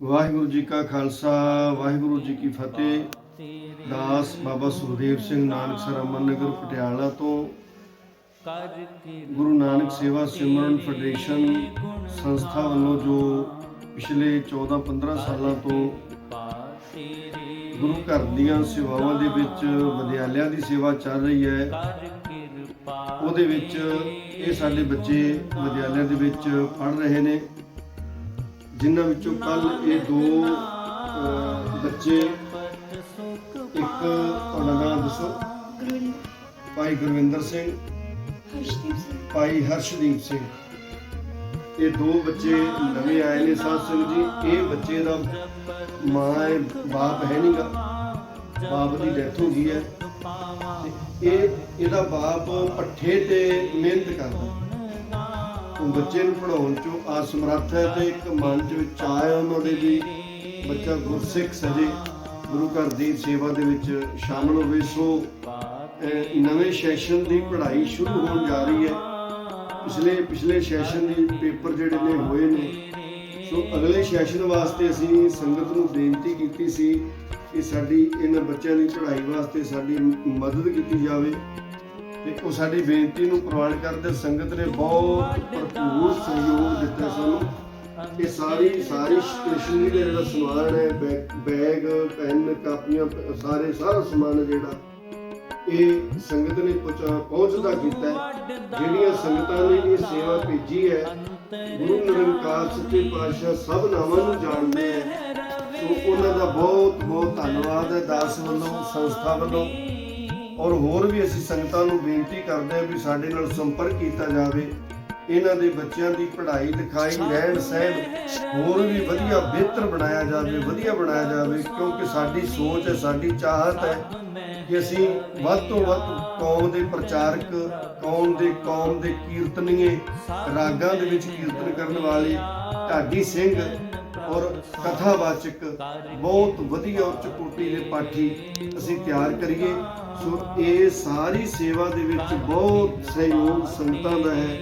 ਵਾਹਿਗੁਰੂ ਜੀ ਕਾ ਖਾਲਸਾ, ਵਾਹਿਗੁਰੂ ਜੀ ਕੀ ਫਤਿਹ। ਦਾਸ ਬਾਬਾ ਸੁਖਦੇਵ ਸਿੰਘ ਨਾਨਕ ਨਾਨਕਸਰ ਅਮਨਨਗਰ ਪਟਿਆਲਾ ਤੋਂ ਗੁਰੂ ਨਾਨਕ ਸੇਵਾ ਸਿਮਰਨ ਫੈਡਰੇਸ਼ਨ ਸੰਸਥਾ ਵੱਲੋਂ ਜੋ ਪਿਛਲੇ 14-15 ਸਾਲਾਂ ਤੋਂ ਗੁਰੂ ਘਰ ਦੀਆਂ ਸੇਵਾਵਾਂ ਦੇ ਵਿੱਚ ਵਿਦਿਆਲਿਆਂ ਦੀ ਸੇਵਾ ਚੱਲ ਰਹੀ ਹੈ, ਉਹਦੇ ਵਿੱਚ ਇਹ ਸਾਡੇ ਬੱਚੇ ਵਿਦਿਆਲਿਆਂ ਦੇ ਵਿੱਚ ਪੜ ਰਹੇ ਨੇ। ਜਿਨ੍ਹਾਂ ਵਿੱਚੋਂ ਕੱਲ ਇਹ ਦੋ ਬੱਚੇ, ਇੱਕ ਤੁਹਾਡਾ ਨਾਮ ਦੱਸੋ? ਭਾਈ ਗੁਰਵਿੰਦਰ ਸਿੰਘ ਹਰਸ਼ਦੀਪ ਸਿੰਘ ਭਾਈ ਹਰਸ਼ਦੀਪ ਸਿੰਘ। ਇਹ ਦੋ ਬੱਚੇ ਨਵੇਂ ਆਏ ਨੇ ਸਾਧ ਸਿੰਘ ਜੀ। ਇਹ ਬੱਚੇ ਦਾ ਮਾਂ ਹੈ, ਬਾਪ ਹੈ ਨਹੀਂਗਾ ਬਾਪ ਦੀ ਡੈਥ ਹੋ ਗਈ ਹੈ। ਇਹ, ਇਹਦਾ ਬਾਪ ਪੱਠੇ ਤੇ ਮਿਹਨਤ ਕਰਦਾ। ਬੱਚੇ ਨੂੰ ਪੜਾਉਣ ਚੋਂ ਅਸਮਰੱਥ ਹੈ ਤੇ ਇੱਕ ਮਨ ਚ ਵਿੱਚ ਆਇਆ ਉਹਨਾਂ ਦੇ ਵੀ ਬੱਚਾ ਗੁਰਸਿੱਖ ਸਜੇ, ਗੁਰੂ ਘਰ ਦੀ ਸੇਵਾ ਦੇ ਵਿੱਚ ਸ਼ਾਮਲ ਹੋਵੇ। ਸੋ ਨਵੇਂ ਸੈਸ਼ਨ ਦੀ ਪੜ੍ਹਾਈ ਸ਼ੁਰੂ ਹੋਣ ਜਾ ਰਹੀ ਹੈ। ਪਿਛਲੇ ਪਿਛਲੇ ਸੈਸ਼ਨ ਦੇ ਪੇਪਰ ਜਿਹੜੇ ਨੇ ਹੋਏ ਨੇ। ਸੋ, ਅਗਲੇ ਸੈਸ਼ਨ ਵਾਸਤੇ ਅਸੀਂ ਸੰਗਤ ਨੂੰ ਬੇਨਤੀ ਕੀਤੀ ਸੀ ਕਿ ਸਾਡੀ ਇਹਨਾਂ ਬੱਚਿਆਂ ਦੀ ਪੜ੍ਹਾਈ ਵਾਸਤੇ ਸਾਡੀ ਮਦਦ ਕੀਤੀ ਜਾਵੇ। ਤੇ ਉਹ ਸਾਡੀ ਬੇਨਤੀ ਨੂੰ ਪ੍ਰਵਾਨ ਕਰਦੇ ਸੰਗਤ ਨੇ ਬਹੁਤ ਭਰਪੂਰ ਸਹਿਯੋਗ ਦਿੱਤਾ ਸਾਨੂੰ। ਇਹ ਸਾਰੀ ਸਾਰੀ ਸਟੇਸ਼ਨਰੀ ਦਾ ਜਿਹੜਾ ਸਮਾਨ ਹੈ ਬੈਗ, ਪੈਨ, ਕਾਪੀਆਂ, ਸਾਰੇ, ਸਾਰਾ ਸਮਾਨ ਜਿਹੜਾ, ਇਹ ਸੰਗਤ ਨੇ ਪਹੁੰਚਦਾ ਕੀਤਾ ਜਿਹੜੀਆਂ ਸੰਗਤਾਂ ਨੇ ਇਹ ਸੇਵਾ ਭੇਜੀ ਹੈ, ਗੁਰੂ ਨਿਰੰਕਾਰ ਸੱਚੇ ਪਾਤਸ਼ਾਹ ਸਭ ਨਾਵਾਂ ਨੂੰ ਜਾਣਦੇ ਹੈ। ਸੋ ਉਹਨਾਂ ਦਾ ਬਹੁਤ ਬਹੁਤ ਧੰਨਵਾਦ ਹੈ, ਦਾਸ ਵੱਲੋਂ, ਸੰਸਥਾ ਵੱਲੋਂ। ਔਰ ਹੋਰ ਵੀ ਅਸੀਂ ਸੰਗਤਾਂ ਨੂੰ ਬੇਨਤੀ ਕਰਦੇ ਹਾਂ ਵੀ ਸਾਡੇ ਨਾਲ ਸੰਪਰਕ ਕੀਤਾ ਜਾਵੇ। ਇਹਨਾਂ ਦੇ ਬੱਚਿਆਂ ਦੀ ਪੜ੍ਹਾਈ ਲਿਖਾਈ, ਰਹਿਣ ਸਹਿਣ ਹੋਰ ਵੀ ਵਧੀਆ, ਬਿਹਤਰ ਬਣਾਇਆ ਜਾਵੇ, ਵਧੀਆ ਬਣਾਇਆ ਜਾਵੇ, ਕਿਉਂਕਿ ਸਾਡੀ ਸੋਚ ਹੈ, ਸਾਡੀ ਚਾਹਤ ਹੈ ਕਿ ਅਸੀਂ ਵੱਧ ਤੋਂ ਵੱਧ ਕੌਮ ਦੇ ਪ੍ਰਚਾਰਕ, ਕੌਮ ਦੇ ਕੌਮ ਦੇ ਕੀਰਤਨੀਏ, ਰਾਗਾਂ ਦੇ ਵਿੱਚ ਕੀਰਤਨ ਕਰਨ ਵਾਲੇ ਢਾਡੀ ਸਿੰਘ ਔਰ ਕਥਾਵਾਚਕ ਬਹੁਤ ਵਧੀਆ ਉੱਚ ਕੋਟੀ ਦੇ ਪਾਠੀ ਅਸੀਂ ਤਿਆਰ ਕਰੀਏ। ਸੋ ਇਹ ਸਾਰੀ ਸੇਵਾ ਦੇ ਵਿੱਚ ਬਹੁਤ ਸਹਿਯੋਗ ਸੰਗਤਾਂ ਦਾ ਹੈ,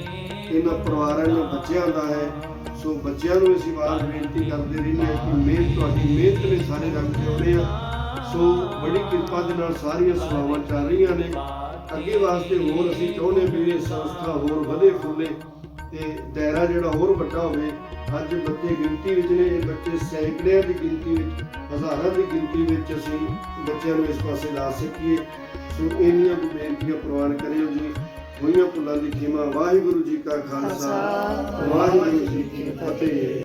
ਇਹਨਾਂ ਪਰਿਵਾਰਾਂ ਦੇ ਬੱਚਿਆਂ ਦਾ ਹੈ। ਸੋ ਬੱਚਿਆਂ ਨੂੰ ਅਸੀਂ ਵਾਰ ਬੇਨਤੀ ਕਰਦੇ ਰਹਿੰਦੇ ਹਾਂ ਕਿ ਮਿਹਨਤ ਤੁਹਾਡੀ ਮਿਹਨਤ ਨੇ ਸਾਰੇ ਰੰਗ ਲਿਆਉਣੇ ਆ। ਸੋ ਬੜੀ ਕਿਰਪਾ ਦੇ ਨਾਲ ਸਾਰੀਆਂ ਸੇਵਾਵਾਂ ਚੱਲ ਰਹੀਆਂ ਨੇ। ਅੱਗੇ ਵਾਸਤੇ ਹੋਰ ਅਸੀਂ ਚਾਹੁੰਦੇ ਵੀ ਇਹ ਸੰਸਥਾ ਹੋਰ ਵਧੇ ਫੁੱਲੇ ਤੇ ਦਾਇਰਾ ਜਿਹੜਾ ਹੋਰ ਵੱਡਾ ਹੋਵੇ ਅੱਜ ਬੱਚੇ ਗਿਣਤੀ ਵਿੱਚ ਨੇ ਇਹ ਬੱਚੇ ਸੈਂਕੜਿਆਂ ਦੀ ਗਿਣਤੀ ਵਿੱਚ ਹਜ਼ਾਰਾਂ ਦੀ ਗਿਣਤੀ ਵਿੱਚ ਅਸੀਂ ਬੱਚਿਆਂ ਨੂੰ ਇਸ ਪਾਸੇ ਲਾ ਸਕੀਏ। ਸੋ ਇੰਨੀਆਂ ਬੇਨਤੀਆਂ ਪ੍ਰਵਾਨ ਕਰਿਓ ਜੀ। ਹੋਈਆਂ ਭੁੱਲਾਂ ਦੀ ਖਿਮਾ ਵਾਹਿਗੁਰੂ ਜੀ ਕਾ ਖਾਲਸਾ। ਵਾਹਿਗੁਰੂ ਜੀ ਕੀ ਫਤਿਹ।